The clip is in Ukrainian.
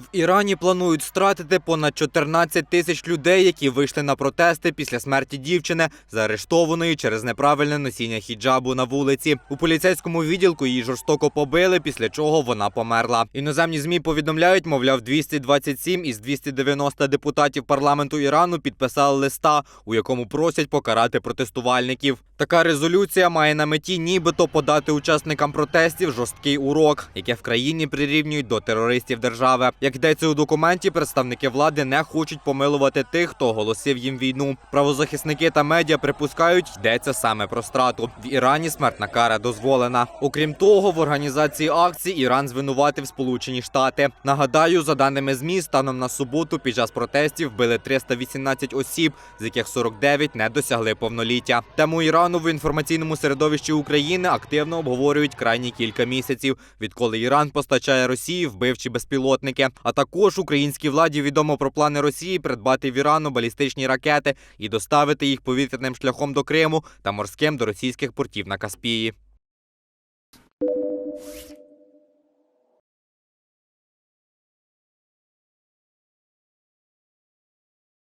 В Ірані планують стратити понад 14 тисяч людей, які вийшли на протести після смерті дівчини, заарештованої через неправильне носіння хіджабу на вулиці. У поліцейському відділку її жорстоко побили, після чого вона померла. Іноземні змі повідомляють, мовляв, 227 із 290 депутатів парламенту Ірану підписали листа, у якому просять покарати протестувальників. Така резолюція має на меті нібито подати учасникам протестів жорсткий урок, яке в країні прирівнюють до терористів держави. Як йдеться у документі, представники влади не хочуть помилувати тих, хто оголосив їм війну. Правозахисники та медіа припускають, йдеться саме про страту. В Ірані смертна кара дозволена. Окрім того, в організації акцій Іран звинуватив Сполучені Штати. Нагадаю, за даними змі, станом на суботу під час протестів вбили 318 осіб, з яких 49 не досягли повноліття. Тему Ірану в інформаційному середовищі України активно обговорюють крайні кілька місяців, відколи Іран постачає Росії вбивчі безпілотники. А також українській владі відомо про плани Росії придбати в Ірану балістичні ракети і доставити їх повітряним шляхом до Криму та морським до російських портів на Каспії.